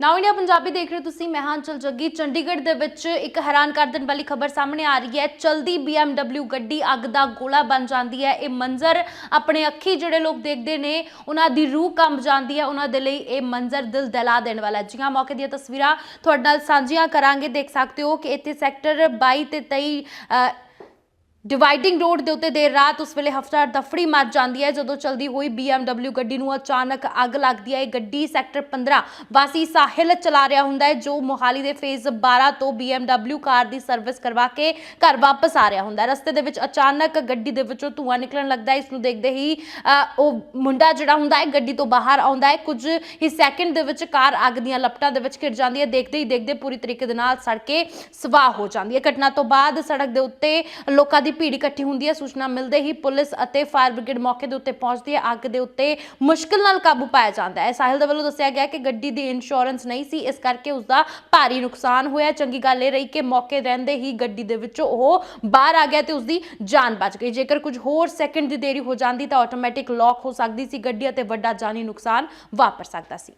ਨਾਓ India Punjabi ਦੇਖ ਰਹੇ ਹੋ ਤੁਸੀਂ, ਮੈਂ ਹਾਂ ਚਲ ਜੱਗੀ। ਚੰਡੀਗੜ੍ਹ ਦੇ ਵਿੱਚ ਇੱਕ ਹੈਰਾਨ ਕਰ ਦੇਣ ਵਾਲੀ ਖਬਰ ਸਾਹਮਣੇ ਆ ਰਹੀ ਹੈ। ਚਲਦੀ BMW ਗੱਡੀ ਅੱਗ ਦਾ ਗੋਲਾ ਬਣ ਜਾਂਦੀ ਹੈ। ਇਹ ਮੰਜ਼ਰ ਆਪਣੇ ਅੱਖੀ ਜਿਹੜੇ ਲੋਕ ਦੇਖਦੇ ਨੇ, ਉਹਨਾਂ ਦੀ ਰੂਹ ਕੰਬ ਜਾਂਦੀ ਹੈ। ਉਹਨਾਂ ਦੇ ਲਈ ਇਹ ਮੰਜ਼ਰ ਦਿਲ ਦਹਿਲਾ ਦੇਣ ਵਾਲਾ ਹੈ। ਜੀ ਹਾਂ, ਮੌਕੇ ਦੀਆਂ ਤਸਵੀਰਾਂ ਤੁਹਾਡੇ ਨਾਲ ਸਾਂਝੀਆਂ ਕਰਾਂਗੇ। ਦੇਖ ਸਕਦੇ ਹੋ ਕਿ ਇੱਥੇ ਸੈਕਟਰ 22 ਤੇ 23 ਡਿਵਾਈਡਿੰਗ ਰੋਡ ਦੇ ਉੱਤੇ ਦੇਰ ਰਾਤ ਉਸ ਵੇਲੇ ਹਫਤਾ ਦਫੜੀ ਮਰ ਜਾਂਦੀ ਹੈ। ਜਦੋਂ ਚਲਦੀ ਹੋਈ BMW ਗੱਡੀ ਨੂੰ ਅਚਾਨਕ ਅੱਗ ਲੱਗਦੀ ਹੈ। ਇਹ ਗੱਡੀ ਸੈਕਟਰ 15 ਵਾਸੀ ਸਾਹਿਲ ਚਲਾ ਰਿਹਾ ਹੁੰਦਾ ਹੈ, ਜੋ ਮੋਹਾਲੀ ਦੇ ਫੇਜ਼ 12 ਤੋਂ BMW ਕਾਰ ਦੀ ਸਰਵਿਸ ਕਰਵਾ ਕੇ ਘਰ ਵਾਪਸ ਆ ਰਿਹਾ ਹੁੰਦਾ ਹੈ। ਰਸਤੇ ਦੇ ਵਿੱਚ ਅਚਾਨਕ ਗੱਡੀ ਦੇ ਵਿੱਚੋਂ ਧੂੰਆਂ ਨਿਕਲਣ ਲੱਗਦਾ ਹੈ। ਇਸ ਨੂੰ ਦੇਖਦੇ ਹੀ ਉਹ ਮੁੰਡਾ ਜਿਹੜਾ ਹੁੰਦਾ ਹੈ, ਗੱਡੀ ਤੋਂ ਬਾਹਰ ਆਉਂਦਾ ਹੈ। ਕੁਝ ਹੀ ਸੈਕਿੰਡ ਦੇ ਵਿੱਚ ਕਾਰ ਅੱਗ ਦੀਆਂ ਲਪਟਾਂ ਦੇ ਵਿੱਚ ਘਿਰ ਜਾਂਦੀ ਹੈ। ਦੇਖਦੇ ਹੀ ਦੇਖਦੇ ਪੂਰੀ ਤਰੀਕੇ ਦੇ ਨਾਲ ਸੜ ਕੇ ਸਵਾਹ ਹੋ ਜਾਂਦੀ ਹੈ। ਘਟਨਾ ਤੋਂ ਬਾਅਦ ਸੜਕ ਦੇ ਉੱਤੇ ਲੋਕਾਂ ਦੀ ਦੀ ਭੀੜ ਇਕੱਠੀ ਹੁੰਦੀ ਹੈ। ਸੂਚਨਾ ਮਿਲਦੇ ਹੀ ਪੁਲਿਸ ਅਤੇ ਫਾਇਰ ਬ੍ਰਿਗੇਡ ਮੌਕੇ ਦੇ ਉੱਤੇ ਪਹੁੰਚਦੀ ਹੈ। ਅੱਗ ਦੇ ਉੱਤੇ ਮੁਸ਼ਕਿਲ ਨਾਲ ਕਾਬੂ ਪਾਇਆ ਜਾਂਦਾ ਹੈ। ਸਾਹਿਲ ਦੇ ਵੱਲੋਂ ਦੱਸਿਆ ਗਿਆ ਕਿ ਗੱਡੀ ਦੀ ਇੰਸ਼ੋਰੈਂਸ ਨਹੀਂ ਸੀ। ਇਸ ਕਰਕੇ ਉਸ ਦਾ ਭਾਰੀ ਨੁਕਸਾਨ ਹੋਇਆ ਚੰਗੀ ਗੱਲ ਇਹ ਰਹੀ ਕਿ ਮੌਕੇ ਰਹਿੰਦੇ ਹੀ ਗੱਡੀ ਦੇ ਵਿੱਚੋਂ ਉਹ ਬਾਹਰ ਆ ਗਿਆ ਤੇ ਉਸ ਦੀ ਜਾਨ ਬਚ ਗਈ। ਜੇਕਰ ਕੁਝ ਹੋਰ ਸੈਕਿੰਡ ਦੀ ਦੇਰੀ ਹੋ ਜਾਂਦੀ ਤਾਂ ਆਟੋਮੈਟਿਕ ਲੌਕ ਹੋ ਸਕਦੀ ਸੀ। ਗੱਡੀ ਅਤੇ ਵੱਡਾ ਜਾਨੀ ਨੁਕਸਾਨ ਵਾਪਰ ਸਕਦਾ ਸੀ।